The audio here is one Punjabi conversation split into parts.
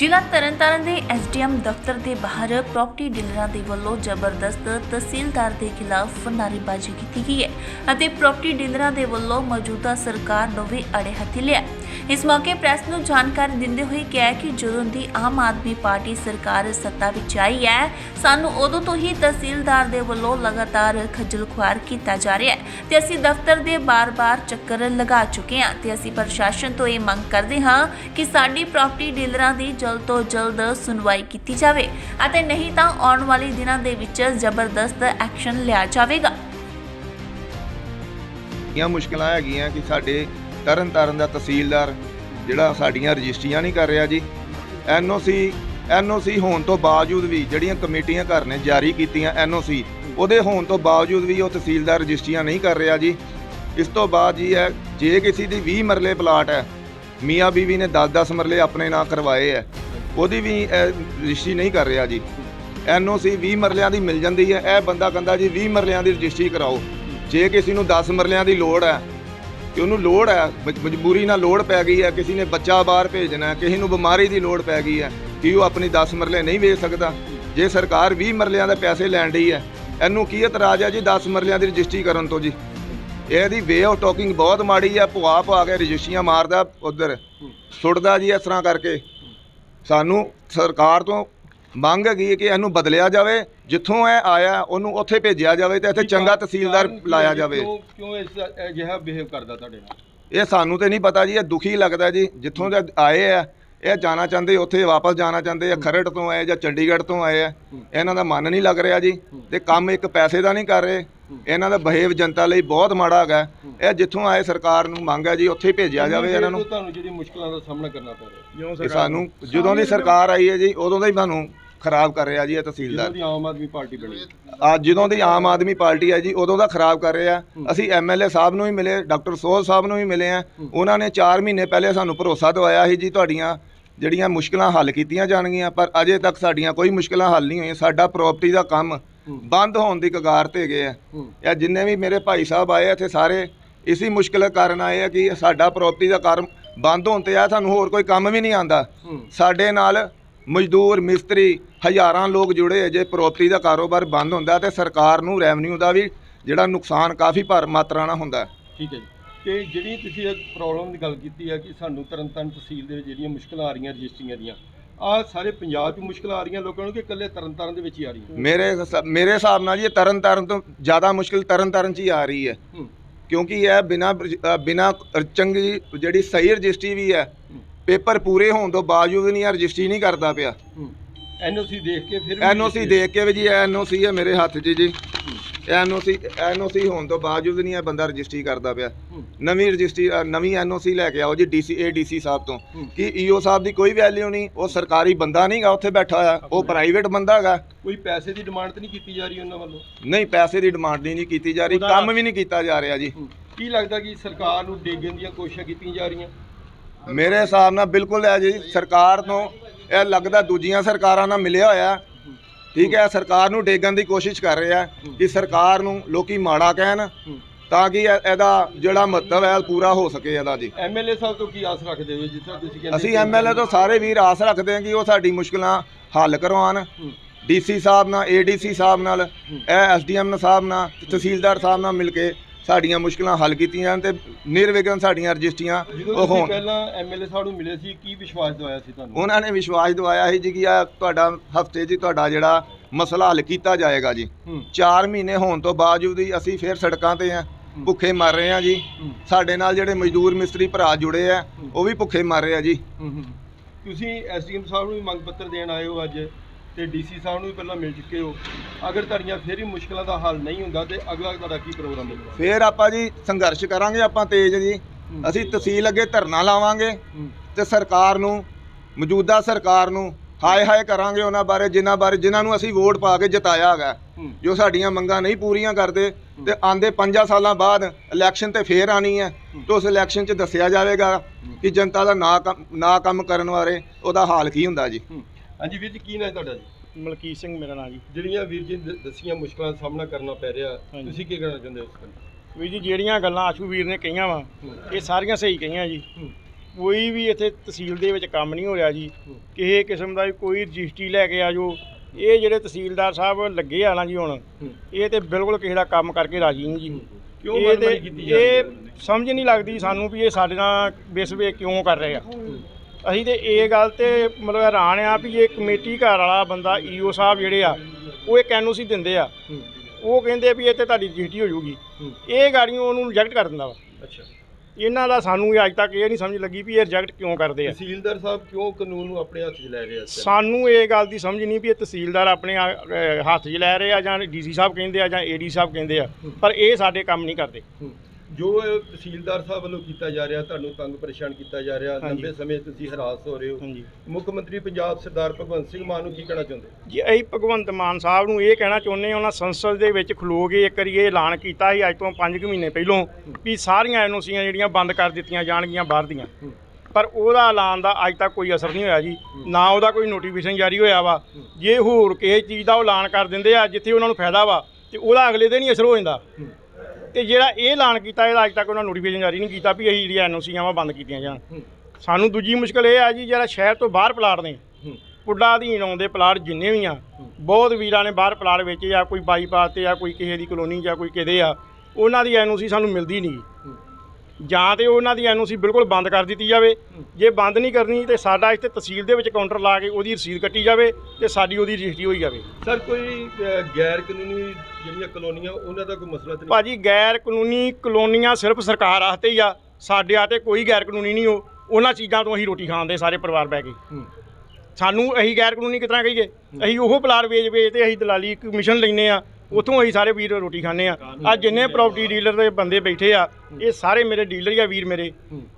ਜ਼ਿਲ੍ਹਾ ਤਰਨਤਾਰਨ ਦੇ ਐਸਡੀਐਮ ਦਫ਼ਤਰ ਦੇ ਬਾਹਰ ਪ੍ਰਾਪਰਟੀ ਡੀਲਰਾਂ ਦੇ ਵੱਲੋਂ ਜ਼ਬਰਦਸਤ ਤਹਿਸੀਲਦਾਰ ਦੇ ਖਿਲਾਫ ਨਾਅਰੇਬਾਜ਼ੀ ਕੀਤੀ ਗਈ ਹੈ ਅਤੇ ਪ੍ਰਾਪਰਟੀ ਡੀਲਰਾਂ ਦੇ ਵੱਲੋਂ ਮੌਜੂਦਾ ਸਰਕਾਰ ਨੂੰ ਵੀ ਅੜੇ ਹੱਥੀ ਲਿਆ ਇਸ ਮੌਕੇ ਪ੍ਰੈਸ ਨੂੰ ਜਾਣਕਾਰੀ ਦਿੰਦੇ ਹੋਏ ਕਿਹਾ ਕਿ ਜਦੋਂ ਦੀ ਆਮ ਆਦਮੀ ਪਾਰਟੀ ਸਰਕਾਰ ਸੱਤਾ ਵਿੱਚ ਆਈ ਹੈ, ਸਾਨੂੰ ਉਦੋਂ ਤੋਂ ਹੀ ਤਹਿਸੀਲਦਾਰ ਦੇ ਵੱਲੋਂ ਲਗਾਤਾਰ ਖੱਜਲ ਖੁਆਰ ਕੀਤਾ ਜਾ ਰਿਹਾ ਹੈ ਤੇ ਅਸੀਂ ਦਫ਼ਤਰ ਦੇ ਬਾਰ-ਬਾਰ ਚੱਕਰ ਲਗਾ ਚੁੱਕੇ ਹਾਂ ਤੇ ਅਸੀਂ ਪ੍ਰਸ਼ਾਸਨ ਤੋਂ ਇਹ ਮੰਗ ਕਰਦੇ ਹਾਂ ਕਿ ਸਾਡੀ ਪ੍ਰਾਪਰਟੀ ਡੀਲਰਾਂ ਦੀ ਜਲਦ ਤੋਂ ਜਲਦ ਸੁਣਵਾਈ ਕੀਤੀ ਜਾਵੇ ਅਤੇ ਨਹੀਂ ਤਾਂ ਆਉਣ ਵਾਲੇ ਦਿਨਾਂ ਦੇ ਵਿੱਚ ਜ਼ਬਰਦਸਤ ਐਕਸ਼ਨ ਲਿਆ ਜਾਵੇਗਾ। ਇਹ ਮੁਸ਼ਕਲਾਂ ਹੈਗੀਆਂ ਕਿ ਸਾਡੇ ਤਰਨ ਤਾਰਨ ਦਾ ਤਹਿਸੀਲਦਾਰ ਜਿਹੜਾ ਸਾਡੀਆਂ ਰਜਿਸਟਰੀਆਂ ਨਹੀਂ ਕਰ ਰਿਹਾ ਜੀ। ਐਨਓਸੀ ਐਨਓਸੀ ਹੋਣ ਤੋਂ ਬਾਵਜੂਦ ਵੀ ਜਿਹੜੀਆਂ ਕਮੇਟੀਆਂ ਘਰ ਨੇ ਜਾਰੀ ਕੀਤੀਆਂ ਐਨਓਸੀ, ਉਹਦੇ ਹੋਣ ਤੋਂ ਬਾਵਜੂਦ ਵੀ ਉਹ ਤਹਿਸੀਲਦਾਰ ਰਜਿਸਟਰੀਆਂ ਨਹੀਂ ਕਰ ਰਿਹਾ ਜੀ। ਇਸ ਤੋਂ ਬਾਅਦ ਜੀ ਹੈ ਜੇ ਕਿਸੇ ਦੀ 20 ਮਰਲੇ ਪਲਾਟ ਹੈ, ਮੀਆਂ ਬੀਵੀ ਨੇ 10-10 ਮਰਲੇ ਆਪਣੇ ਨਾਂ ਕਰਵਾਏ ਹੈ, ਉਹਦੀ ਵੀ ਇਹ ਰਜਿਸਟਰੀ ਨਹੀਂ ਕਰ ਰਿਹਾ ਜੀ। ਐਨਓਸੀ 20 ਮਰਲਿਆਂ ਦੀ ਮਿਲ ਜਾਂਦੀ ਹੈ, ਇਹ ਬੰਦਾ ਕਹਿੰਦਾ ਜੀ 20 ਮਰਲਿਆਂ ਦੀ ਰਜਿਸਟਰੀ ਕਰਾਓ। ਜੇ ਕਿਸੇ ਨੂੰ 10 ਮਰਲਿਆਂ ਦੀ ਲੋੜ ਹੈ ਕਿ ਉਹਨੂੰ ਲੋੜ ਹੈ, ਮਜ- ਮਜਬੂਰੀ ਨਾਲ ਲੋੜ ਪੈ ਗਈ ਹੈ, ਕਿਸੇ ਨੇ ਬੱਚਾ ਬਾਹਰ ਭੇਜਣਾ ਕਿਸੇ ਨੂੰ ਬਿਮਾਰੀ ਦੀ ਲੋੜ ਪੈ ਗਈ ਹੈ, ਕਿ ਉਹ ਆਪਣੀ 10 ਮਰਲੇ ਨਹੀਂ ਵੇਚ ਸਕਦਾ। ਜੇ ਸਰਕਾਰ 20 ਮਰਲਿਆਂ ਦੇ ਪੈਸੇ ਲੈਣ ਡਈ ਹੈ, ਇਹਨੂੰ ਕੀ ਇਤਰਾਜ਼ ਹੈ ਜੀ 10 ਮਰਲਿਆਂ ਦੀ ਰਜਿਸਟਰੀ ਕਰਨ ਤੋਂ ਜੀ? ਇਹਦੀ ਵੇ ਆਫ ਟਾਕਿੰਗ ਬਹੁਤ ਮਾੜੀ ਹੈ, ਭੁਆ ਭੁਆ ਕੇ ਰਜਿਸਟਰੀਆਂ ਮਾਰਦਾ ਉਧਰ, ਸੁੱਟਦਾ ਜੀ ਇਸ ਤਰ੍ਹਾਂ ਕਰਕੇ। ਸਾਨੂੰ ਸਰਕਾਰ ਤੋਂ ਮੰਗ ਹੈਗੀ ਹੈ ਕਿ ਇਹਨੂੰ ਬਦਲਿਆ ਜਾਵੇ ਜਿੱਥੋਂ ਇਹ ਆਇਆ ਉਹਨੂੰ ਉੱਥੇ ਭੇਜਿਆ ਜਾਵੇ ਤੇ ਇੱਥੇ ਚੰਗਾ ਤਹਿਸੀਲਦਾਰ ਲਾਇਆ ਜਾਵੇ। ਕਿਉਂ ਕਿਉਂ ਇਸ ਅਜਿਹਾ ਬਿਹੇਵ ਕਰਦਾ ਤੁਹਾਡੇ ਨਾਲ? ਇਹ ਸਾਨੂੰ ਤੇ ਨਹੀਂ ਪਤਾ ਜੀ ਇਹ ਦੁਖੀ ਲੱਗਦਾ ਜੀ ਜਿੱਥੋਂ ਦੇ ਆਏ ਆ ਇਹ ਜਾਣਾ ਚਾਹੁੰਦੇ ਉੱਥੇ ਵਾਪਸ ਜਾਣਾ ਚਾਹੁੰਦੇ ਆ ਖਰੜ ਤੋਂ ਆਏ ਜਾਂ ਚੰਡੀਗੜ੍ਹ ਤੋਂ ਆਏ ਆ ਇਹਨਾਂ ਦਾ ਮਨ ਨਹੀਂ ਲੱਗ ਰਿਹਾ ਜੀ। ਤੇ ਕੰਮ ਇੱਕ ਪੈਸੇ ਦਾ ਨਹੀਂ ਕਰ ਰਹੇ। ਇਹਨਾਂ ਦਾ ਬਿਹੇਵ ਜਨਤਾ ਲਈ ਬਹੁਤ ਮਾੜਾ ਹੈਗਾ। ਇਹ ਜਿੱਥੋਂ ਆਏ ਸਰਕਾਰ ਨੂੰ ਮੰਗ ਹੈ ਜੀ ਉੱਥੇ ਹੀ ਭੇਜਿਆ ਜਾਵੇ ਇਹਨਾਂ ਨੂੰ। ਤੁਹਾਨੂੰ ਜਿਹੜੀ ਮੁਸ਼ਕਲਾਂ ਦਾ ਸਾਹਮਣਾ ਕਰਨਾ ਪੈ ਰਿਹਾ। ਸਾਨੂੰ ਜਦੋਂ ਦੀ ਸਰਕਾਰ ਆਈ ਹੈ ਜੀ ਉਦੋਂ ਦਾ ਹੀ ਸਾਨੂੰ ਖਰਾਬ ਕਰ ਰਿਹਾ ਜੀ ਇਹ ਤਹਿਸੀਲਦਾਰ। ਜਿਹਨਾਂ ਦੀ ਆਮ ਆਦਮੀ ਪਾਰਟੀ ਬਣੀ ਆ ਜਦੋਂ ਦੀ ਆਮ ਆਦਮੀ ਪਾਰਟੀ ਹੈ ਜੀ ਉਦੋਂ ਦਾ ਖਰਾਬ ਕਰ ਰਿਹਾ ਅਸੀਂ ਐਮਐਲਏ ਸਾਹਿਬ ਨੂੰ ਵੀ ਮਿਲੇ ਡਾਕਟਰ ਸੋਹਲ ਸਾਹਿਬ ਨੂੰ ਵੀ ਮਿਲੇ ਆ। ਉਹਨਾਂ ਨੇ 4 ਮਹੀਨੇ ਪਹਿਲੇ ਸਾਨੂੰ ਭਰੋਸਾ ਦਵਾਇਆ ਸੀ ਜੀ ਤੁਹਾਡੀਆਂ ਜਿਹੜੀਆਂ ਮੁਸ਼ਕਲਾਂ ਹੱਲ ਕੀਤੀਆਂ ਜਾਣਗੀਆਂ ਪਰ ਅਜੇ ਤੱਕ ਸਾਡੀਆਂ ਕੋਈ ਮੁਸ਼ਕਲਾਂ ਹੱਲ ਨਹੀਂ ਹੋਈਆਂ। ਸਾਡਾ ਪ੍ਰਾਪਰਟੀ ਦਾ ਕੰਮ ਬੰਦ ਹੋਣ ਦੀ ਕਗਾਰ ਤੇ ਗਏ ਆ। ਇਹ ਜਿੰਨੇ ਵੀ ਮੇਰੇ ਭਾਈ ਸਾਹਿਬ ਆਏ ਇੱਥੇ ਸਾਰੇ ਇਸੀ ਮੁਸ਼ਕਲ ਕਾਰਨ ਆਏ ਆ ਕਿ ਸਾਡਾ ਪ੍ਰਾਪਰਟੀ ਦਾ ਕੰਮ ਬੰਦ ਹੋਣ ਤੇ ਆ ਸਾਨੂੰ ਹੋਰ ਕੋਈ ਕੰਮ ਵੀ ਨਹੀਂ ਆਂਦਾ ਸਾਡੇ ਨਾਲ ਮਜ਼ਦੂਰ ਮਿਸਤਰੀ ਹਜ਼ਾਰਾਂ ਲੋਕ ਜੁੜੇ ਜੇ ਪ੍ਰਾਪਰਟੀ ਦਾ ਕਾਰੋਬਾਰ ਬੰਦ ਹੁੰਦਾ ਤੇ ਸਰਕਾਰ ਨੂੰ ਰੈਵਨਿਊ ਦਾ ਵੀ ਜਿਹੜਾ ਨੁਕਸਾਨ ਕਾਫੀ ਭਾਰ ਮਾਤਰਾ ਨਾਲ ਹੁੰਦਾ। ਠੀਕ ਹੈ ਜੀ। ਤੇ ਜਿਹੜੀ ਤੁਸੀਂ ਇਹ ਪ੍ਰੋਬਲਮ ਦੀ ਗੱਲ ਕੀਤੀ ਹੈ ਕਿ ਸਾਨੂੰ ਤਰਨਤਾਰਨ ਤਹਿਸੀਲ ਦੇ ਵਿੱਚ ਜਿਹੜੀਆਂ ਮੁਸ਼ਕਲਾਂ ਆ ਰਹੀਆਂ ਰਜਿਸਟਰੀਆਂ ਦੀਆਂ ਆ ਸਾਰੇ ਪੰਜਾਬ 'ਚ ਮੁਸ਼ਕਲਾਂ ਆ ਰਹੀਆਂ ਲੋਕਾਂ ਨੂੰ ਕਿ ਇਕੱਲੇ ਤਰਨਤਾਰਨ ਦੇ ਵਿੱਚ ਹੀ ਆ ਰਹੀਆਂ। ਮੇਰੇ ਹਿਸਾ- ਮੇਰੇ ਹਿਸਾਬ ਨਾਲ ਜੀ ਇਹ ਤਰਨ ਤਾਰਨ ਤੋਂ ਜ਼ਿਆਦਾ ਮੁਸ਼ਕਲ ਤਰਨ ਤਾਰਨ 'ਚ ਹੀ ਆ ਰਹੀ ਹੈ। ਹੂੰ। ਕਿਉਂਕਿ ਇਹ ਬਿਨਾ ਬਿਨਾ ਚੰਗੀ ਜਿਹੜੀ ਸਹੀ ਰਜਿਸਟਰੀ ਵੀ ਹੈ ਪੇਪਰ ਪੂਰੇ ਹੋਣ ਤੋਂ ਬਾਵਜੂਦ ਨਹੀਂ ਇਹ ਰਜਿਸਟਰੀ ਨਹੀਂ ਕਰਦਾ ਪਿਆ। ਐਨਓਸੀ ਦੇਖ ਕੇ ਫਿਰ ਵੀ ਐਨਓਸੀ ਦੇਖ ਕੇ ਵੀ ਜੀ ਐਨਓਸੀ ਹੈ ਮੇਰੇ ਹੱਥ 'ਚ ਜੀ। ਐਨਓਸੀ ਐਨਓਸੀ ਹੋਣ ਤੋਂ ਬਾਵਜੂਦ ਨਹੀਂ ਇਹ ਬੰਦਾ ਰਜਿਸਟਰੀ ਕਰਦਾ ਪਿਆ। ਨਵੀਂ ਰਜਿਸਟਰੀ ਅ, ਨਵੀਂ ਐਨਓਸੀ ਲੈ ਕੇ ਆਓ ਜੀ ਡੀਸੀ ਏਡੀਸੀ ਸਾਹਿਬ ਤੋਂ। ਕਿ ਈਓ ਸਾਹਿਬ ਦੀ ਕੋਈ ਵੈਲਿਊ ਨਹੀਂ ਉਹ ਸਰਕਾਰੀ ਬੰਦਾ ਨਹੀਂਗਾ ਉੱਥੇ ਬੈਠਾ ਹੋਇਆ ਉਹ ਪ੍ਰਾਈਵੇਟ ਬੰਦਾ ਹੈਗਾ ਕੋਈ ਪੈਸੇ ਦੀ ਡਿਮਾਂਡ ਤਾਂ ਨਹੀਂ ਕੀਤੀ ਜਾ ਰਹੀ ਉਹਨਾਂ ਵੱਲੋਂ? ਨਹੀਂ ਪੈਸੇ ਦੀ ਡਿਮਾਂਡ ਨਹੀਂ ਕੀਤੀ ਜਾ ਰਹੀ ਕੰਮ ਵੀ ਨਹੀਂ ਕੀਤਾ ਜਾ ਰਿਹਾ ਜੀ। ਕੀ ਲੱਗਦਾ ਕਿ ਸਰਕਾਰ ਨੂੰ ਡੇਗਣ ਦੀਆਂ ਕੋਸ਼ਿਸ਼ਾਂ ਕੀਤੀਆਂ ਜਾ ਰਹੀਆਂ? ਮੇਰੇ ਹਿਸਾਬ ਨਾਲ ਬਿਲਕੁਲ ਹੈ ਜੀ ਸਰਕਾਰ ਤੋਂ ਇਹ ਲੱਗਦਾ ਦੂਜੀਆਂ ਸਰਕਾਰਾਂ ਨਾਲ ਮਿਲਿਆ ਹੋਇਆ। ਠੀਕ ਹੈ ਸਰਕਾਰ ਨੂੰ ਡੇਗਣ ਦੀ ਕੋਸ਼ਿਸ਼ ਕਰ ਰਿਹਾ ਕਿ ਸਰਕਾਰ ਨੂੰ ਲੋਕੀ ਮਾੜਾ ਕਹਿਣ ਤਾਂ ਕਿ ਇਹ- ਇਹਦਾ ਜਿਹੜਾ ਮਹੱਤਵ ਹੈ ਪੂਰਾ ਹੋ ਸਕੇ ਇਹਦਾ ਜੀ। ਐਮਐਲਏ ਸਾਹਿਬ ਤੋਂ ਕੀ ਆਸ ਰੱਖਦੇ ਹੋ ਤਰ੍ਹਾਂ ਤੁਸੀਂ ਕਹਿੰਦੇ ਅਸੀਂ ਐਮਐਲਏ ਤੋਂ ਸਾਰੇ ਵੀਰ ਆਸ ਰੱਖਦੇ ਹਾਂ ਕਿ ਉਹ ਸਾਡੀ ਮੁਸ਼ਕਲਾਂ ਹੱਲ ਕਰਵਾਉਣ। ਡੀਸੀ ਸਾਹਿਬ ਨਾਲ ਏਡੀਸੀ ਸਾਹਿਬ ਨਾਲ ਇਹ ਐਸਡੀਐਮ ਸਾਹਿਬ ਨਾਲ ਤਹਿਸੀਲਦਾਰ ਸਾਹਿਬ ਨਾਲ ਮਿਲ ਕੇ ਸਾਡੀਆਂ ਮੁਸ਼ਕਲਾਂ ਹੱਲ ਕੀਤੀਆਂ ਜਾਣ ਤੇ ਨਿਰਵਿਘਨ ਸਾਡੀਆਂ ਰਜਿਸਟਰੀਆਂ ਉਹ ਹੋਣ ਪਹਿਲਾਂ ਐਮਐਲਏ ਸਾਹਿਬ ਨੂੰ ਮਿਲੇ ਸੀ ਕੀ ਵਿਸ਼ਵਾਸ ਦਵਾਇਆ ਸੀ ਤੁਹਾਨੂੰ? ਉਹਨਾਂ ਨੇ ਵਿਸ਼ਵਾਸ ਦਿਵਾਇਆ ਸੀ ਜੀ ਕਿ ਆ ਤੁਹਾਡਾ ਹਫ਼ਤੇ 'ਚ ਤੁਹਾਡਾ ਜਿਹੜਾ ਮਸਲਾ ਹੱਲ ਕੀਤਾ ਜਾਏਗਾ ਜੀ। ਹੂੰ। 4 ਮਹੀਨੇ ਹੋਣ ਤੋਂ ਬਾਵਜੂਦ ਹੀ ਅਸੀਂ ਫੇਰ ਸੜਕਾਂ ਤੇ ਆ ਭੁੱਖੇ ਮਰ ਰਹੇ ਆ ਜੀ। ਸਾਡੇ ਨਾਲ ਜਿਹੜੇ ਮਜ਼ਦੂਰ ਮਿਸਤਰੀ ਭਰਾ ਜੁੜੇ ਆ ਉਹ ਵੀ ਭੁੱਖੇ ਮਰ ਰਹੇ ਆ ਜੀ। ਤੁਸੀਂ ਐਸਡੀਐਮ ਸਾਹਿਬ ਨੂੰ ਵੀ ਮੰਗ ਪੱਤਰ ਦੇਣ ਆਏ ਹੋ ਅੱਜ? ਤੇ ਡੀਸੀ ਸਾਹਿਬ ਨੂੰ ਵੀ ਪਹਿਲਾਂ ਮਿਲ ਚੁੱਕੇ ਹੋ। ਅਗਰ ਤੁਹਾਡੀਆਂ ਫਿਰ ਹੀ ਮੁਸ਼ਕਲਾਂ ਦਾ ਹੱਲ ਨਹੀਂ ਹੁੰਦਾ ਤੇ ਅਗਲਾ ਤੁਹਾਡਾ ਕੀ ਪ੍ਰੋਗਰਾਮ ਹੋਵੇਗਾ ਫੇਰ ਆਪਾਂ ਜੀ ਸੰਘਰਸ਼ ਕਰਾਂਗੇ ਆਪਾਂ ਤੇਜ਼ ਜੀ। ਅਸੀਂ ਤਹਿਸੀਲ ਅੱਗੇ ਧਰਨਾ ਲਾਵਾਂਗੇ ਤੇ ਸਰਕਾਰ ਨੂੰ ਮੌਜੂਦਾ ਸਰਕਾਰ ਨੂੰ ਹਾਏ ਹਾਏ ਕਰਾਂਗੇ ਉਹਨਾਂ ਬਾਰੇ ਜਿਨ੍ਹਾਂ ਬਾਰੇ ਜਿਨ੍ਹਾਂ ਨੂੰ ਅਸੀਂ ਵੋਟ ਪਾ ਕੇ ਜਿਤਾਇਆ ਹੈਗਾ। ਜੋ ਸਾਡੀਆਂ ਮੰਗਾਂ ਨਹੀਂ ਪੂਰੀਆਂ ਕਰਦੇ ਤੇ ਆਂਦੇ 5 ਸਾਲਾਂ ਬਾਅਦ ਇਲੈਕਸ਼ਨ ਤੇ ਫੇਰ ਆਣੀ ਹੈ ਤੇ ਉਸ ਇਲੈਕਸ਼ਨ 'ਚ ਦੱਸਿਆ ਜਾਵੇਗਾ ਕਿ ਜਨਤਾ ਦਾ ਨਾ ਕੰਮ ਨਾ ਕੰਮ ਕਰਨ ਬਾਰੇ ਉਹਦਾ ਹਾਲ ਕੀ ਹੁੰਦਾ ਜੀ। ਹਾਂਜੀ ਵੀਰ ਜੀ ਕੀ ਨਾਂ ਹੈ ਤੁਹਾਡਾ ਜੀ? ਮਲਕੀਤ ਸਿੰਘ ਮੇਰਾ ਨਾਂ ਜੀ। ਜਿਹੜੀਆਂ ਵੀਰ ਜੀ ਦ- ਦੱਸੀਆਂ ਮੁਸ਼ਕਲਾਂ ਦਾ ਸਾਹਮਣਾ ਕਰਨਾ ਪੈ ਰਿਹਾ ਹਾਂਜੀ। ਤੁਸੀਂ ਕੀ ਕਹਿਣਾ ਚਾਹੁੰਦੇ ਹੋ ਇਸ ਬਾਰੇ? ਵੀਰ ਜੀ ਜਿਹੜੀਆਂ ਗੱਲਾਂ ਆਸ਼ੂ ਵੀਰ ਨੇ ਕਹੀਆਂ ਵਾ ਇਹ ਸਾਰੀਆਂ ਸਹੀ ਕਹੀਆਂ ਜੀ। ਹੂੰ। ਕੋਈ ਵੀ ਇੱਥੇ ਤਹਿਸੀਲ ਦੇ ਵਿੱਚ ਕੰਮ ਨਹੀਂ ਹੋ ਰਿਹਾ ਜੀ। ਕਿਸੇ ਕਿਸਮ ਦਾ ਵੀ ਕੋਈ ਰਜਿਸਟਰੀ ਲੈ ਕੇ ਆ ਜੋ ਇਹ ਜਿਹੜੇ ਤਹਿਸੀਲਦਾਰ ਸਾਹਿਬ ਲੱਗੇ ਆ ਨਾ ਜੀ ਹੁਣ ਇਹ ਤੇ ਬਿਲਕੁਲ ਕਿਸੇ ਦਾ ਕੰਮ ਕਰਕੇ ਰਾਜੀ ਨਹੀਂ ਜੀ। ਕਿਉਂ ਇਹ ਮਨਮਾਨੀ ਤੇ ਕੀਤੀ ਜਾ ਰਹੀ ਇਹ ਹੈ? ਸਮਝ ਨਹੀਂ ਲੱਗਦੀ ਸਾਨੂੰ ਵੀ ਇਹ ਸਾਡੇ ਨਾਲ ਬਿਸਵੇ ਕਿਉਂ ਕਰ ਰਹੇ ਆ। ਅਸੀਂ ਤੇ ਇਹ ਗੱਲ ਤੇ ਮਤਲਬ ਹੈਰਾਨ ਆ ਵੀ ਇਹ ਕਮੇਟੀ ਘਰ ਵਾਲਾ ਬੰਦਾ ਈਓ ਸਾਹਿਬ ਜਿਹੜੇ ਆ ਉਹ ਇੱਕ ਐਨਓਸੀ ਦਿੰਦੇ ਆ। ਉਹ ਕਹਿੰਦੇ ਵੀ ਇਹ ਤੇ ਤੁਹਾਡੀ ਰਜਿਸਟਰੀ ਹੋ ਜਾਊਗੀ। ਇਹ ਗਾੜੀਆਂ ਉਹਨੂੰ ਰਿਜੈਕਟ ਕਰ ਦਿੰਦਾ ਵਾ। ਅੱਛਾ। ਇਹਨਾਂ ਦਾ ਸਾਨੂੰ ਅੱਜ ਤੱਕ ਇਹ ਨਹੀਂ ਸਮਝ ਲੱਗੀ ਵੀ ਇਹ ਰਿਜੈਕਟ ਕਿਉਂ ਕਰਦੇ ਆ। ਤਹਿਸੀਲਦਾਰ ਸਾਹਿਬ ਕਿਉਂ ਕਾਨੂੰਨ ਨੂੰ ਆਪਣੇ ਹੱਥ 'ਚ ਲੈ ਰਹੇ ਆ? ਸਾਨੂੰ ਇਹ ਗੱਲ ਦੀ ਸਮਝ ਨਹੀਂ ਵੀ ਇਹ ਤਹਿਸੀਲਦਾਰ ਆਪਣੇ ਹੱਥ 'ਚ ਲੈ ਰਹੇ ਆ ਜਾਂ ਡੀਸੀ ਸਾਹਿਬ ਕਹਿੰਦੇ ਆ ਜਾਂ ਏਡੀ ਸਾਹਿਬ ਕਹਿੰਦੇ ਆ। ਪਰ ਇਹ ਸਾਡੇ ਕੰਮ ਨਹੀਂ ਕਰਦੇ। ਜੋ ਤਹਿਸੀਲਦਾਰ ਸਾਹਿਬ ਵੱਲੋਂ ਕੀਤਾ ਜਾ ਰਿਹਾ ਤੁਹਾਨੂੰ ਤੰਗ ਪਰੇਸ਼ਾਨ ਕੀਤਾ ਜਾ ਰਿਹਾ ਹਾਂਜੀ। ਲੰਬੇ ਸਮੇਂ ਤੁਸੀਂ ਹਰਾਸ ਹੋ ਰਹੇ ਹੋ। ਹਾਂਜੀ। ਮੁੱਖ ਮੰਤਰੀ ਪੰਜਾਬ ਸਰਦਾਰ ਭਗਵੰਤ ਸਿੰਘ ਮਾਨ ਨੂੰ ਕੀ ਕਹਿਣਾ ਚਾਹੁੰਦੇ? ਜੀ ਅਸੀਂ ਭਗਵੰਤ ਮਾਨ ਸਾਹਿਬ ਨੂੰ ਇਹ ਕਹਿਣਾ ਚਾਹੁੰਦੇ ਹਾਂ ਉਹਨਾਂ ਸੰਸਦ ਦੇ ਵਿੱਚ ਖਲੋ ਕੇ ਇੱਕ ਵਾਰੀ ਇਹ ਐਲਾਨ ਕੀਤਾ ਸੀ ਅੱਜ ਤੋਂ 5 ਮਹੀਨੇ ਪਹਿਲੋਂ ਵੀ ਸਾਰੀਆਂ ਐਨਓਸੀਆਂ ਜਿਹੜੀਆਂ ਬੰਦ ਕਰ ਦਿੱਤੀਆਂ ਜਾਣਗੀਆਂ ਬਾਹਰ ਦੀਆਂ। ਪਰ ਉਹਦਾ ਐਲਾਨ ਦਾ ਅੱਜ ਤੱਕ ਕੋਈ ਅਸਰ ਨਹੀਂ ਹੋਇਆ ਜੀ ਨਾ ਉਹਦਾ ਕੋਈ ਨੋਟੀਫਿਕੇਸ਼ਨ ਜਾਰੀ ਹੋਇਆ ਵਾ। ਜੇ ਹੋਰ ਕਿਸੇ ਚੀਜ਼ ਦਾ ਉਹ ਐਲਾਨ ਕਰ ਦਿੰਦੇ ਆ ਜਿੱਥੇ ਉਹਨਾਂ ਨੂੰ ਫਾਇਦਾ ਵਾ ਤੇ ਉਹਦਾ ਅਗਲੇ ਦਿਨ ਹੀ ਅਸਰ ਹੋ ਜਾਂਦਾ। ਤੇ ਜਿਹੜਾ ਇਹ ਐਲਾਨ ਕੀਤਾ ਇਹਦਾ ਅੱਜ ਤੱਕ ਉਹਨਾਂ ਨੋਟੀਫਿਕੇਸ਼ਨ ਜਾਰੀ ਨਹੀਂ ਕੀਤਾ ਵੀ ਅਸੀਂ ਜਿਹੜੀਆਂ ਐਨਓਸੀਆਂ ਵਾ ਬੰਦ ਕੀਤੀਆਂ ਜਾਣ। ਸਾਨੂੰ ਦੂਜੀ ਮੁਸ਼ਕਲ ਇਹ ਆ ਜੀ ਜਿਹੜਾ ਸ਼ਹਿਰ ਤੋਂ ਬਾਹਰ ਪਲਾਟ ਨੇ ਪੁੱਡਾ ਅਧੀਨ ਆਉਂਦੇ ਪਲਾਟ ਜਿੰਨੇ ਵੀ ਆ ਬਹੁਤ ਵੀਰਾਂ ਨੇ ਬਾਹਰ ਪਲਾਟ ਵੇਚੇ ਆ ਕੋਈ ਬਾਈਪਾਸ ਤੇ ਆ ਕੋਈ ਕਿਸੇ ਦੀ ਕਲੋਨੀ ਜਾਂ ਕੋਈ ਕਿਤੇ ਆ ਉਹਨਾਂ ਦੀ ਐਨਓਸੀ ਸਾਨੂੰ ਮਿਲਦੀ ਨਹੀਂ। ਜਾਂ ਤੇ ਉਹਨਾਂ ਦੀ ਐਨਓਸੀ ਬਿਲਕੁਲ ਬੰਦ ਕਰ ਦਿੱਤੀ ਜਾਵੇ। ਜੇ ਬੰਦ ਨਹੀਂ ਕਰਨੀ ਤੇ ਸਾਡਾ ਇੱਥੇ ਤਹਿਸੀਲ ਦੇ ਵਿੱਚ ਕਾਊਂਟਰ ਲਾ ਕੇ ਉਹਦੀ ਰਸੀਦ ਕੱਟੀ ਜਾਵੇ ਤੇ ਸਾਡੀ ਉਹਦੀ ਰਜਿਸਟਰੀ ਹੋਈ ਜਾਵੇ। ਸਰ ਕੋਈ ਗੈਰ ਕਾਨੂੰਨੀ ਜਿਹੜੀਆਂ ਕਲੋਨੀਆਂ ਉਹਨਾਂ ਦਾ ਕੋਈ ਮਸਲਾ ਤਾਂ ਨਹੀਂ? ਭਾਜੀ ਗੈਰ ਕਾਨੂੰਨੀ ਕਲੋਨੀਆਂ ਸਿਰਫ ਸਰਕਾਰ ਆਸਤੇ ਹੀ ਆ। ਸਾਡੇ ਆਤੇ ਕੋਈ ਗੈਰ ਕਾਨੂੰਨੀ ਨਹੀਂ ਉਹ ਉਹਨਾਂ ਚੀਜ਼ਾਂ ਤੋਂ ਅਸੀਂ ਰੋਟੀ ਖਾਂਦੇ ਸਾਰੇ ਪਰਿਵਾਰ ਬਹਿ ਕੇ। ਹੂੰ। ਸਾਨੂੰ ਅਸੀਂ ਗੈਰ ਕਾਨੂੰਨੀ ਤਰ੍ਹਾਂ ਕਹੀਏ? ਅਸੀਂ ਉਹ ਪਲਾਟ ਵੇਚ ਵੇਚ ਤੇ ਅਸੀਂ ਦਲਾਲੀ ਕਮਿਸ਼ਨ ਲੈਨੇ ਆ ਉਥੋਂ ਅਸੀਂ ਸਾਰੇ ਵੀਰ ਰੋਟੀ ਖਾਂਦੇ ਆ ਆ ਜਿੰਨੇ ਪ੍ਰਾਪਰਟੀ ਡੀਲਰ ਦੇ ਬੰਦੇ ਬੈਠੇ ਆ ਇਹ ਸਾਰੇ ਮੇਰੇ ਡੀਲਰ ਹੀ ਆ ਵੀਰ ਮੇਰੇ।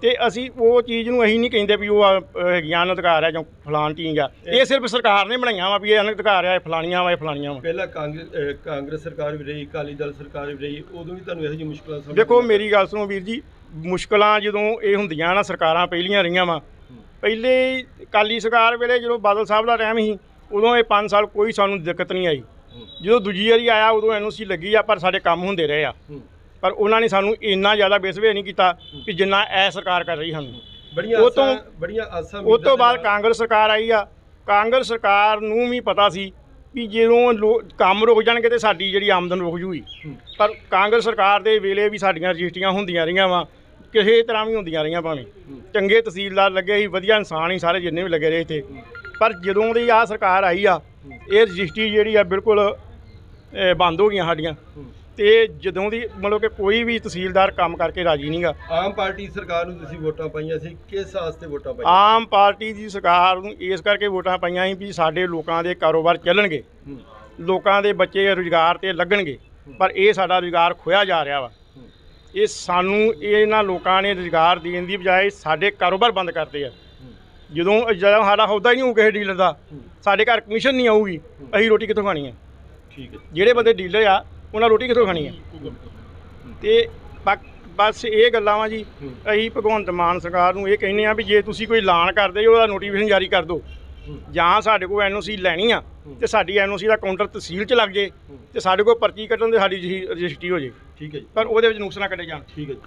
ਤੇ ਅਸੀਂ ਉਹ ਚੀਜ਼ ਨੂੰ ਅਸੀਂ ਨਹੀਂ ਕਹਿੰਦੇ ਵੀ ਉਹ ਹੈਗੀਆਂ ਅਨਧਿਕਾਰ ਆ ਜਾਂ ਫਲਾਣ ਚੀਜ਼ ਆ। ਇਹ ਸਿਰਫ ਸਰਕਾਰ ਨੇ ਬਣਾਈਆਂ ਵਾ ਵੀ ਇਹ ਅਨਧਿਕਾਰ ਆ ਇਹ ਫਲਾਣੀਆਂ ਵਾ ਇਹ ਫਲਾਣੀਆਂ ਵਾ। ਪਹਿਲਾਂ ਕਾਂਗਰਸ ਸਰਕਾਰ ਵੀ ਰਹੀ ਅਕਾਲੀ ਦਲ ਸਰਕਾਰ ਵੀ ਰਹੀ ਉਦੋਂ ਵੀ ਤੁਹਾਨੂੰ ਇਹੋ ਜਿਹੀ ਮੁਸ਼ਕਲਾਂ ਸਾਹਮਣੇ ਦੇਖੋ ਮੇਰੀ ਗੱਲ ਸੁਣੋ ਵੀਰ ਜੀ ਮੁਸ਼ਕਲਾਂ ਜਦੋਂ ਇਹ ਹੁੰਦੀਆਂ ਨਾ ਸਰਕਾਰਾਂ ਪਹਿਲੀਆਂ ਰਹੀਆਂ ਵਾ ਪਹਿਲੇ ਕਾਲੀ ਸਰਕਾਰ ਵੇਲੇ ਜਦੋਂ ਬਾਦਲ ਸਾਹਿਬ ਦਾ ਟਾਈਮ ਸੀ ਉਦੋਂ ਇਹ 5 ਸਾਲ ਕੋਈ ਸਾਨੂੰ ਦਿੱਕਤ ਨਹੀਂ ਆਈ। ਜਦੋਂ ਦੂਜੀ ਵਾਰੀ ਆਇਆ ਉਦੋਂ ਐਨਓਸੀ ਲੱਗੀ ਆ ਪਰ ਸਾਡੇ ਕੰਮ ਹੁੰਦੇ ਰਹੇ ਆ। ਪਰ ਉਹਨਾਂ ਨੇ ਸਾਨੂੰ ਇੰਨਾ ਜ਼ਿਆਦਾ ਬੇਸਵੇ ਨਹੀਂ ਕੀਤਾ ਕਿ ਜਿੰਨਾ ਇਹ ਸਰਕਾਰ ਕਰ ਰਹੀ ਸਾਨੂੰ। ਬੜੀਆਂ ਉਹ ਤੋਂ- ਬੜੀਆਂ ਆਸਾਂ ਉਸ ਤੋਂ ਬਾਅਦ ਕਾਂਗਰਸ ਸਰਕਾਰ ਆਈ ਆ। ਕਾਂਗਰਸ ਸਰਕਾਰ ਨੂੰ ਵੀ ਪਤਾ ਸੀ ਵੀ ਜਦੋਂ ਕੰਮ ਰੁਕ ਜਾਣਗੇ ਤੇ ਸਾਡੀ ਜਿਹੜੀ ਆਮਦਨ ਰੁਕ ਜੂਗੀ। ਪਰ ਕਾਂਗਰਸ ਸਰਕਾਰ ਦੇ ਵੇਲੇ ਵੀ ਸਾਡੀਆਂ ਰਜਿਸਟਰੀਆਂ ਹੁੰਦੀਆਂ ਰਹੀਆਂ ਵਾ। ਕਿਸੇ ਤਰ੍ਹਾਂ ਵੀ ਹੁੰਦੀਆਂ ਰਹੀਆਂ ਭਾਵੇਂ। ਚੰਗੇ ਤਹਿਸੀਲਦਾਰ ਲੱਗੇ ਸੀ ਵਧੀਆ ਇਨਸਾਨ ਹੀ ਸਾਰੇ ਜਿੰਨੇ ਵੀ ਲੱਗੇ ਰਹੇ ਇੱਥੇ। ਪਰ ਜਦੋਂ ਦੀ ਆ ਸਰਕਾਰ ਆਈ ਆ ਇਹ ਰਜਿਸਟਰੀ ਜਿਹੜੀ ਆ ਬਿਲਕੁਲ ਬੰਦ ਹੋ ਗਈਆਂ ਸਾਡੀਆਂ। ਤੇ ਜਦੋਂ ਦੀ ਮਤਲਬ ਕਿ ਕੋਈ ਵੀ ਤਹਿਸੀਲਦਾਰ ਕੰਮ ਕਰਕੇ ਰਾਜੀ ਨਹੀਂਗਾ ਆਮ ਪਾਰਟੀ ਸਰਕਾਰ ਨੂੰ ਤੁਸੀਂ ਵੋਟਾਂ ਪਾਈਆਂ ਸੀ ਕਿਸ ਵਾਸਤੇ ਵੋਟਾਂ ਪਾਈਆਂ? ਆਮ ਪਾਰਟੀ ਦੀ ਸਰਕਾਰ ਨੂੰ ਇਸ ਕਰਕੇ ਵੋਟਾਂ ਪਾਈਆਂ ਸੀ ਵੀ ਸਾਡੇ ਲੋਕਾਂ ਦੇ ਕਾਰੋਬਾਰ ਚੱਲਣਗੇ। ਲੋਕਾਂ ਦੇ ਬੱਚੇ ਰੁਜ਼ਗਾਰ ਤੇ ਲੱਗਣਗੇ ਪਰ ਇਹ ਸਾਡਾ ਰੁਜ਼ਗਾਰ ਖੋਇਆ ਜਾ ਰਿਹਾ ਵਾ। ਇਹ ਸਾਨੂੰ ਇਹਨਾਂ ਲੋਕਾਂ ਨੇ ਰੁਜ਼ਗਾਰ ਦੇਣ ਦੀ ਬਜਾਏ ਸਾਡੇ ਕਾਰੋਬਾਰ ਬੰਦ ਕਰਤੇ ਆ। ਜਦੋਂ ਜਦੋਂ ਸਾਡਾ ਅਹੁਦਾ ਹੀ ਨਹੀਂ ਹੋਊ ਕਿਸੇ ਡੀਲਰ ਦਾ ਸਾਡੇ ਘਰ ਕਮਿਸ਼ਨ ਨਹੀਂ ਆਊਗੀ ਅਸੀਂ ਰੋਟੀ ਕਿੱਥੋਂ ਖਾਣੀ ਹੈ? ਠੀਕ ਹੈ। ਜਿਹੜੇ ਬੰਦੇ ਡੀਲਰ ਆ ਉਹਨਾਂ ਰੋਟੀ ਕਿੱਥੋਂ ਖਾਣੀ ਹੈ? ਤੇ ਬਾਕ- ਬਸ ਇਹ ਗੱਲਾਂ ਵਾ ਜੀ। ਅਸੀਂ ਭਗਵੰਤ ਮਾਨ ਸਰਕਾਰ ਨੂੰ ਇਹ ਕਹਿੰਦੇ ਆ ਵੀ ਜੇ ਤੁਸੀਂ ਕੋਈ ਐਲਾਨ ਕਰਦੇ ਹੋ ਉਹਦਾ ਨੋਟੀਫਿਕੇਸ਼ਨ ਜਾਰੀ ਕਰ ਦਿਓ। ਜਾਂ ਸਾਡੇ ਕੋਲ ਐਨਓਸੀ ਲੈਣੀ ਆ ਤੇ ਸਾਡੀ ਐਨਓਸੀ ਦਾ ਕਾਊਂਟਰ ਤਹਿਸੀਲ 'ਚ ਲੱਗ ਜੇ ਤੇ ਸਾਡੇ ਕੋਲ ਪਰਚੀ ਕੱਟਣ ਦੇ ਸਾਡੀ ਰਜਿ- ਰਜਿਸਟਰੀ ਹੋ ਜੇ। ਠੀਕ ਹੈ ਜੀ। ਪਰ ਉਹਦੇ ਵਿੱਚ ਨੁਕਸ ਨਾ ਕੱਢੇ ਜਾਣ। ਠੀਕ ਹੈ ਜੀ।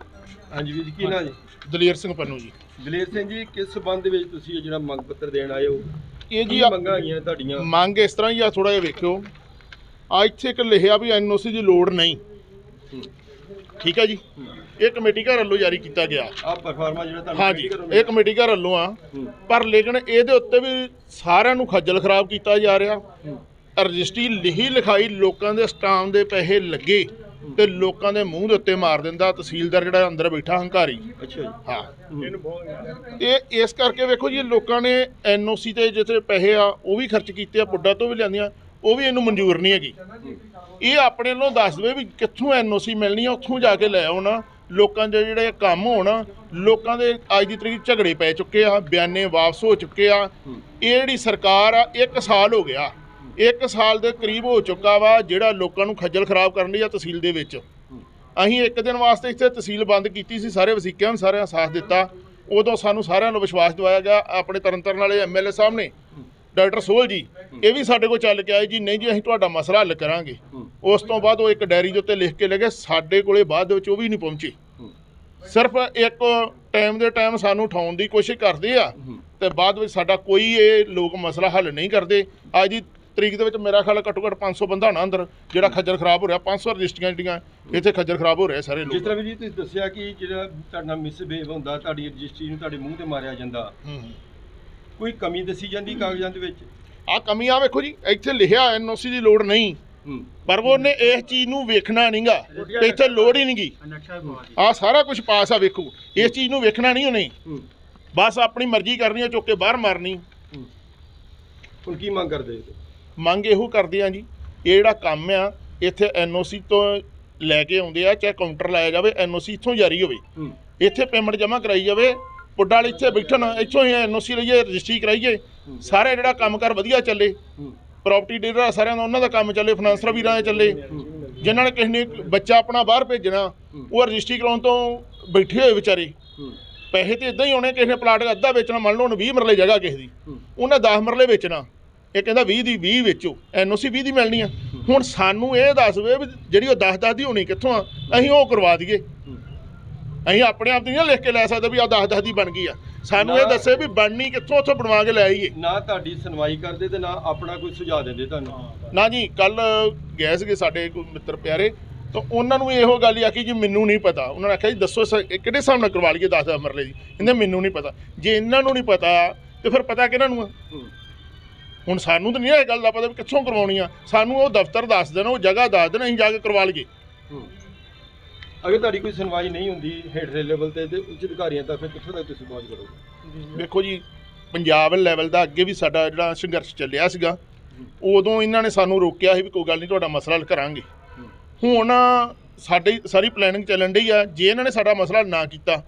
ਹਾਂਜੀ ਵੀਰ ਜੀ ਕੀ ਨਾਂ ਜੀ? ਦਲੇਰ ਸਿੰਘ ਪੰਨੂ ਜੀ। ਦਲੇਰ ਸਿੰਘ ਜੀ ਕਿਸ ਸਬੰਧ ਦੇ ਵਿੱਚ ਤੁਸੀਂ ਇਹ ਜਿਹੜਾ ਮੰਗ ਪੱਤਰ ਦੇਣ ਆਏ ਹੋ? ਇਹ ਕੀ ਜੀ ਆ- ਮੰਗਾਂ ਆਈਆਂ ਤੁਹਾਡੀਆਂ? ਮੰਗ ਇਸ ਤਰ੍ਹਾਂ ਹੀ ਆ ਥੋੜਾ ਜਿਹਾ ਵੇਖਿਓ। ਆ ਇੱਥੇ ਇੱਕ ਲਿਖਿਆ ਵੀ ਐਨਓਸੀ ਦੀ ਲੋੜ ਨਹੀਂ। ਠੀਕ ਹੈ ਜੀ। ਇਹ ਕਮੇਟੀ ਘਰ ਵੱਲੋਂ ਜਾਰੀ ਕੀਤਾ ਗਿਆ। ਆਹ ਪਰਫਾਰਮਾ ਜਿਹੜਾ ਤੁਹਾਨੂੰ ਹਾਂਜੀ ਇਹ ਕਮੇਟੀ ਘਰ ਵੱਲੋਂ ਆ। ਪਰ ਲੇਕਿਨ ਇਹਦੇ ਉੱਤੇ ਵੀ ਸਾਰਿਆਂ ਨੂੰ ਖੱਜਲ ਖਰਾਬ ਕੀਤਾ ਜਾ ਰਿਹਾ। ਰਜਿਸਟਰੀ ਲਿਖੀ ਲਿਖਾਈ ਲੋਕਾਂ ਦੇ ਸਟਾਮ ਦੇ ਪੈਸੇ ਲੱਗੇ ਤੇ ਲੋਕਾਂ ਦੇ ਮੂੰਹ ਦੇ ਉੱਤੇ ਮਾਰ ਦਿੰਦਾ। ਤਹਿਸੀਲਦਾਰ ਜਿਹੜਾ ਅੰਦਰ ਬੈਠਾ ਹੰਕਾਰੀ। ਅੱਛਾ ਜੀ। ਹਾਂ। ਇਹ ਇਸ ਕਰਕੇ ਵੇਖੋ ਜੀ ਲੋਕਾਂ ਨੇ ਐਨਓਸੀ ਤੇ ਜਿੱਥੇ ਪੈਸੇ ਆ ਉਹ ਵੀ ਖਰਚ ਕੀਤੇ ਆ ਪੁੱਡਾ ਤੋਂ ਵੀ ਲਿਆਂਦੀਆਂ ਉਹ ਵੀ ਇਹਨੂੰ ਮਨਜ਼ੂਰ ਨਹੀਂ ਹੈਗੀ। ਇਹ ਆਪਣੇ ਵੱਲੋਂ ਦੱਸ ਦੇਵੇ ਵੀ ਕਿੱਥੋਂ ਐਨਓਸੀ ਮਿਲਣੀ ਆ ਉੱਥੋਂ ਜਾ ਕੇ ਲੈ ਆਉਣਾ। ਲੋਕਾਂ ਦੇ ਜਿਹੜੇ ਕੰਮ ਹੋਣ, ਲੋਕਾਂ ਦੇ ਅੱਜ ਦੀ ਤਰੀਕ ਝਗੜੇ ਪੈ ਚੁੱਕੇ ਆ, ਬਿਆਨੇ ਵਾਪਸ ਹੋ ਚੁੱਕੇ ਆ। ਇਹ ਜਿਹੜੀ ਸਰਕਾਰ ਆ ਇੱਕ ਸਾਲ ਹੋ ਗਿਆ। ਇੱਕ ਸਾਲ ਦੇ ਕਰੀਬ ਹੋ ਚੁੱਕਾ ਵਾ, ਜਿਹੜਾ ਲੋਕਾਂ ਨੂੰ ਖੱਜਲ ਖਰਾਬ ਕਰਨ ਲਈ ਆ ਤਹਿਸੀਲ ਦੇ ਵਿੱਚ। ਅਸੀਂ ਇੱਕ ਦਿਨ ਵਾਸਤੇ ਇੱਥੇ ਤਹਿਸੀਲ ਬੰਦ ਕੀਤੀ ਸੀ, ਸਾਰੇ ਵਸੀਕਿਆਂ ਨੂੰ ਸਾਰਿਆਂ ਸਾਥ ਦਿੱਤਾ। ਉਦੋਂ ਸਾਨੂੰ ਸਾਰਿਆਂ ਨੂੰ ਵਿਸ਼ਵਾਸ ਦਿਵਾਇਆ ਗਿਆ, ਆਪਣੇ ਤਰਨਤਾਰਨ ਵਾਲੇ ਐਮਐਲਏ ਸਾਹਿਬ ਨੇ। ਡਾਕਟਰ ਸੋਹਲ ਜੀ ਇਹ ਵੀ ਸਾਡੇ ਕੋਲ ਚੱਲ ਕੇ ਆਏ ਜੀ ਨਹੀਂ ਜੀ ਅਸੀਂ ਤੁਹਾਡਾ ਮਸਲਾ ਹੱਲ ਕਰਾਂਗੇ। ਉਸ ਤੋਂ ਬਾਅਦ ਉਹ ਇੱਕ ਡਾਇਰੀ ਦੇ ਉੱਤੇ ਲਿਖ ਕੇ ਲੈ ਗਏ ਸਾਡੇ ਕੋਲੇ ਬਾਅਦ ਦੇ ਵਿੱਚ ਉਹ ਵੀ ਨਹੀਂ ਪਹੁੰਚੇ। ਸਿਰਫ ਇੱਕ ਟਾਈਮ ਦੇ ਟਾਈਮ ਸਾਨੂੰ ਉਠਾਉਣ ਦੀ ਕੋਸ਼ਿਸ਼ ਕਰਦੇ ਆ ਤੇ ਬਾਅਦ ਵਿੱਚ ਸਾਡਾ ਕੋਈ ਇਹ ਲੋਕ ਮਸਲਾ ਹੱਲ ਨਹੀਂ ਕਰਦੇ। ਅੱਜ ਦੀ ਤਰੀਕ ਦੇ ਵਿੱਚ ਮੇਰਾ ਖਿਆਲ ਘੱਟੋ ਘੱਟ 500 ਬੰਦਾ ਹੋਣਾ ਅੰਦਰ ਜਿਹੜਾ ਖੱਜਲ ਖਰਾਬ ਹੋ ਰਿਹਾ 500 ਰਜਿਸਟਰੀਆਂ ਜਿਹੜੀਆਂ ਇੱਥੇ ਖੱਜਲ ਖਰਾਬ ਹੋ ਰਹੇ ਸਾਰੇ ਜਿਸ ਲੋਕ ਤਰ੍ਹਾਂ ਵੀ ਜੀ ਤੁਸੀਂ ਦੱਸਿਆ ਕਿ ਜਿਹੜਾ ਤੁਹਾਡਾ ਮਿਸਬਿਹੇਵ ਹੁੰਦਾ ਤੁਹਾਡੀ ਰਜਿਸਟਰੀ ਨੂੰ ਤੁਹਾਡੇ ਮੂੰਹ ਤੇ ਮਾਰਿਆ ਜਾਂਦਾ ਕੋਈ ਕਮੀ ਦੱਸੀ ਜਾਂਦੀ ਕਾਗਜ਼ਾਂ ਦੇ ਵਿੱਚ? ਆ ਕਮੀਆਂ ਵੇਖੋ ਜੀ ਇੱਥੇ ਲਿਖਿਆ ਐਨਓਸੀ ਦੀ ਲੋੜ ਨਹੀਂ। ਪਰ ਉਹਨੇ ਇਸ ਚੀਜ਼ ਨੂੰ ਵੇਖਣਾ ਨਹੀਂਗਾ ਤੇ ਇੱਥੇ ਲੋੜ ਹੀ ਨਹੀਂਗੀ ਆ ਸਾਰਾ ਕੁਝ ਪਾਸ ਆ ਵੇਖੋ ਇਸ ਚੀਜ਼ ਨੂੰ ਵੇਖਣਾ ਨਹੀਂ ਉਹਨੇ। ਬਸ ਆਪਣੀ ਮਰਜ਼ੀ ਕਰਨੀ ਆ ਚੁੱਕ ਕੇ ਬਾਹਰ ਮਾਰਨੀ। ਹੁਣ ਕੀ ਮੰਗ ਕਰਦੇ ਮੰਗ ਇਹੋ ਕਰਦੇ ਆ ਜੀ ਇਹ ਜਿਹੜਾ ਕੰਮ ਆ ਇੱਥੇ ਐਨਓਸੀ ਤੋਂ ਲੈ ਕੇ ਆਉਂਦੇ ਆ ਚਾਹੇ ਕਾਊਂਟਰ ਲਾਇਆ ਜਾਵੇ ਐਨਓਸੀ ਇੱਥੋਂ ਜਾਰੀ ਹੋਵੇ। ਇੱਥੇ ਪੇਮੈਂਟ ਜਮ੍ਹਾਂ ਕਰਾਈ ਜਾਵੇ ਪੁੱਡਾ ਵਾਲੇ ਇੱਥੇ ਬੈਠਣ, ਇੱਥੋਂ ਹੀ ਐਨਓਸੀ ਲਈਏ ਰਜਿਸਟਰੀ ਕਰਾਈਏ। ਸਾਰੇ ਜਿਹੜਾ ਕੰਮਕਾਰ ਵਧੀਆ ਚੱਲੇ। ਹੂੰ ਪ੍ਰਾਪਰਟੀ ਡੀਲਰ ਸਾਰਿਆਂ ਦਾ, ਉਹਨਾਂ ਦਾ ਕੰਮ ਚੱਲੇ ਫਾਈਨਾਂਸਰ ਵੀਰਾਂ ਦਾ ਚੱਲੇ। ਜਿਨ੍ਹਾਂ ਨੇ ਕਿਸੇ ਨੇ ਬੱਚਾ ਆਪਣਾ ਬਾਹਰ ਭੇਜਣਾ, ਉਹ ਰਜਿਸਟਰੀ ਕਰਾਉਣ ਤੋਂ ਬੈਠੇ ਹੋਏ ਵਿਚਾਰੇ। ਪੈਸੇ ਤੇ ਇਦਾਂ ਹੀ ਹੋਣੇ ਕਿਸੇ ਨੇ ਪਲਾਟ ਅੱਧਾ ਵੇਚਣਾ, ਮੰਨ ਲਓ ਹੁਣ 20 ਮਰਲੇ ਜਗ੍ਹਾ ਕਿਸੇ ਦੀ। ਉਹਨਾਂ ਉਹਨੇ 10 ਮਰਲੇ ਵੇਚਣਾ। ਇਹ ਕਹਿੰਦਾ 20 ਦੀ 20 ਵੇਚੋ ਐਨਓਸੀ 20 ਦੀ ਮਿਲਣੀ ਆ। ਹੁਣ ਸਾਨੂੰ ਇਹ ਦੱਸ ਵੇ ਵੀ ਜਿਹੜੀ ਉਹ 10 10 ਦੀ ਹੋਣੀ ਕਿੱਥੋਂ ਆ, ਅਸੀਂ ਉਹ ਕਰਵਾ ਦਈਏ। ਅਸੀਂ ਆਪਣੇ ਆਪ ਦੀ ਨਹੀਂ ਲਿਖ ਕੇ ਲੈ ਸਕਦੇ ਵੀ ਆ 10 10 ਦੀ ਬਣ ਗਈ ਆ। ਸਾਨੂੰ ਇਹ ਦੱਸੇ ਵੀ ਬਣਨੀ ਕਿੱਥੋਂ ਉੱਥੋਂ ਬਣਵਾ ਕੇ ਲੈ ਆਈਏ। ਨਾ ਤੁਹਾਡੀ ਸੁਣਵਾਈ ਕਰਦੇ ਤੇ ਨਾ ਆਪਣਾ ਕੋਈ ਸੁਝਾਅ ਦਿੰਦੇ ਤੁਹਾਨੂੰ। ਨਾ ਜੀ ਕੱਲ ਗਏ ਸੀਗੇ ਸਾਡੇ ਕੋਈ ਮਿੱਤਰ ਪਿਆਰੇ ਤਾਂ ਉਹਨਾਂ ਨੂੰ ਇਹੋ ਗੱਲ ਹੀ ਆਖੀ ਕਿ ਮੈਨੂੰ ਨਹੀਂ ਪਤਾ। ਉਹਨਾਂ ਨੇ ਆਖਿਆ ਜੀ ਦੱਸੋ ਕਿਹੜੇ ਹਿਸਾਬ ਨਾਲ ਕਰਵਾ ਲਈਏ 10 10 ਮਰਲੇ ਦੀ? ਕਹਿੰਦੇ ਮੈਨੂੰ ਨਹੀਂ ਪਤਾ। ਜੇ ਇਹਨਾਂ ਨੂੰ ਨਹੀਂ ਪਤਾ ਤੇ ਫਿਰ ਪਤਾ ਕਿਹਨਾਂ ਨੂੰ ਆ? ਹੁਣ ਸਾਨੂੰ ਤਾਂ ਨਹੀਂ ਇਹ ਗੱਲ ਦਾ ਪਤਾ ਵੀ ਕਿੱਥੋਂ ਕਰਵਾਉਣੀ ਆ। ਸਾਨੂੰ ਉਹ ਦਫ਼ਤਰ ਦੱਸ ਦੇਣ ਉਹ ਜਗ੍ਹਾ ਦੱਸ ਦੇਣ ਅਸੀਂ ਜਾ ਕੇ ਕਰਵਾ ਲਈਏ। ਅਗਰ ਤੁਹਾਡੀ ਕੋਈ ਸੁਣਵਾਈ ਨਹੀਂ ਹੁੰਦੀ ਹੇਠਲੇ ਲੈਵਲ ਤੇ ਤੇ ਉੱਚ ਅਧਿਕਾਰੀਆਂ ਤੱਕ ਫਿਰ ਕਿੱਥੋਂ ਤੱਕ ਤੁਸੀਂ ਪਹੁੰਚ ਕਰੋਗੇ? ਵੇਖੋ ਜੀ ਪੰਜਾਬ ਲੈਵਲ ਦਾ ਅੱਗੇ ਵੀ ਸਾਡਾ ਜਿਹੜਾ ਸੰਘਰਸ਼ ਚੱਲਿਆ ਸੀਗਾ ਉਦੋਂ ਇਹਨਾਂ ਨੇ ਸਾਨੂੰ ਰੋਕਿਆ ਸੀ ਵੀ ਕੋਈ ਗੱਲ ਨਹੀਂ ਤੁਹਾਡਾ ਮਸਲਾ ਹੱਲ ਕਰਾਂਗੇ। ਹੁਣ ਸਾਡੀ ਸਾਰੀ ਪਲੈਨਿੰਗ ਚੱਲਣ ਡਈ ਆ ਜੇ ਇਹਨਾਂ ਨੇ ਸਾਡਾ ਮਸਲਾ ਨਾ ਕੀਤਾ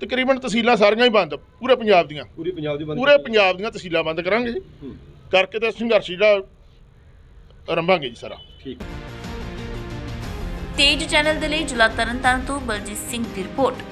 ਤਕਰੀਬਨ ਤਹਿਸੀਲਾਂ ਸਾਰੀਆਂ ਹੀ ਬੰਦ ਪੂਰੇ ਪੰਜਾਬ ਦੀਆਂ। ਪੂਰੀ ਪੰਜਾਬ ਦੀ ਬੰਦ ਪੂਰੇ ਪੰਜਾਬ ਦੀਆਂ ਤਹਿਸੀਲਾਂ ਬੰਦ ਕਰਾਂਗੇ ਕਰਕੇ ਤੇ ਸੰਘਰਸ਼ ਜਿਹੜਾ ਆਰੰਭਾਂਗੇ ਜੀ ਸਾਰਾ। ਠੀਕ। ਤੇਜ ਚੈਨਲ ਦੇ ਲਈ ਜ਼ਿਲ੍ਹਾ ਤਰਨਤਾਰਨ ਤੋਂ ਬਲਜੀਤ ਸਿੰਘ ਦੀ ਰਿਪੋਰਟ।